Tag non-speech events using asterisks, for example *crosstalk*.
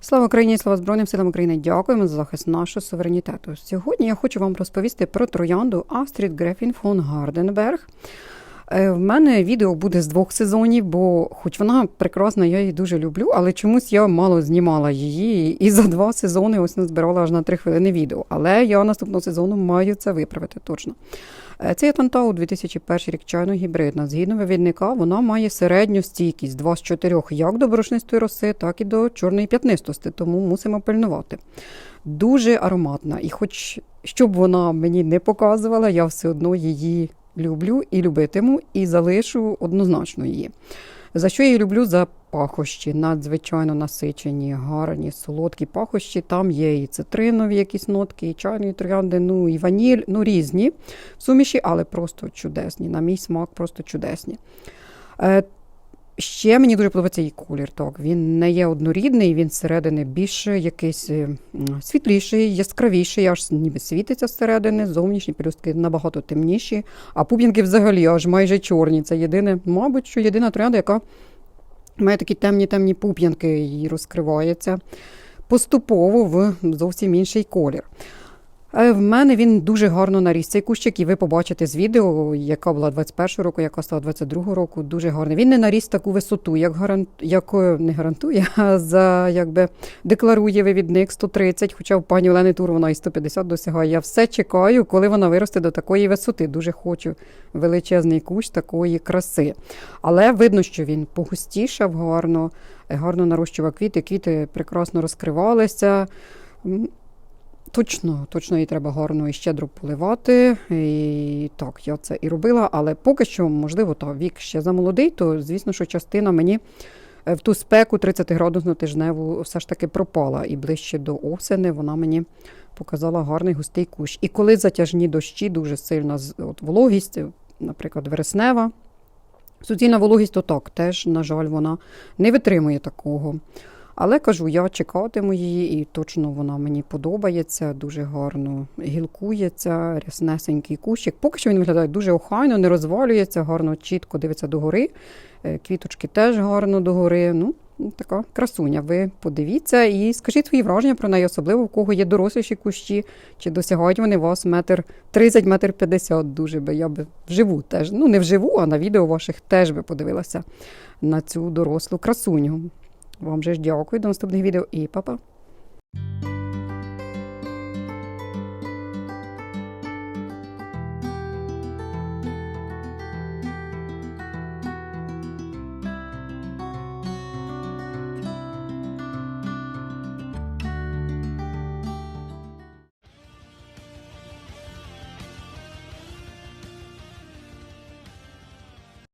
Слава Україні, слава Збройним силам України! Дякуємо за захист нашого суверенітету. Сьогодні я хочу вам розповісти про троянду Астрід Грефін фон Гарденберг. Е, В мене відео буде з двох сезонів, бо хоч вона прекрасна, я її дуже люблю, але чомусь я мало знімала її і за два сезони ось назбирала аж на три хвилини відео. Але я наступного сезону маю це виправити точно. Це Тантау 2001 рік чайно гібридна. Згідно вивідника, вона має середню стійкість 2 з 4 як до борошнистої роси, так і до чорної п'ятнистості, тому мусимо пильнувати. Дуже ароматна. І хоч щоб вона мені не показувала, я все одно її люблю і любитиму, і залишу однозначно її. За що я її люблю? За пахощі, надзвичайно насичені, гарні, солодкі пахощі. Там є і цитринові якісь нотки, і чайні троянди, ну і ваніль, ну різні суміші, але просто чудесні. На мій смак просто чудесні. Ще мені дуже подобається її колір. Так, він не є однорідний, він зсередини більше якийсь е, світліший, яскравіший, аж ніби світиться зсередини, зовнішні пелюстки набагато темніші, а пуп'янки взагалі аж майже чорні. Це єдине, мабуть, що єдина троянда, яка має такі темні темні пуп'янки і розкривається поступово в зовсім інший колір. Е, В мене він дуже гарно наріс. Цей кущик, і ви побачите з відео, яка була 21 року, яка стала 22 року. Дуже гарний. Він не наріс таку висоту, як гарант, як е, не гарантує, *laughs* а за якби декларує вивідник 130, хоча в пані Олени Тур вона і 150 досягає. Я все чекаю, коли вона виросте до такої висоти. Дуже хочу величезний кущ такої краси. Але видно, що він погустішав гарно, гарно нарощував квіти. Квіти прекрасно розкривалися. Точно, точно її треба гарно і щедро поливати. І так, я це і робила, але поки що, можливо, та вік ще замолодий, то звісно, що частина мені е, в ту спеку 30-градусну тижневу все ж таки пропала. І ближче до осени вона мені показала гарний густий кущ. І коли затяжні дощі, дуже сильна от, вологість, наприклад, вереснева, суцільна вологість, то так, теж, на жаль, вона не витримує такого. Але кажу, я чекатиму її, і точно вона мені подобається, дуже гарно гілкується, ряснесенький кущик. Поки що він виглядає дуже охайно, не розвалюється, гарно, чітко дивиться догори. Е, Квіточки теж гарно догори. Ну, така красуня. Ви подивіться і скажіть свої враження про неї, особливо в кого є доросліші кущі, чи досягають вони вас метр 30, метр 50. Дуже би я би вживу теж. Ну, не вживу, а на відео ваших теж би подивилася на цю дорослу красуню. Вам же ж дякую. До наступних відео і па-па.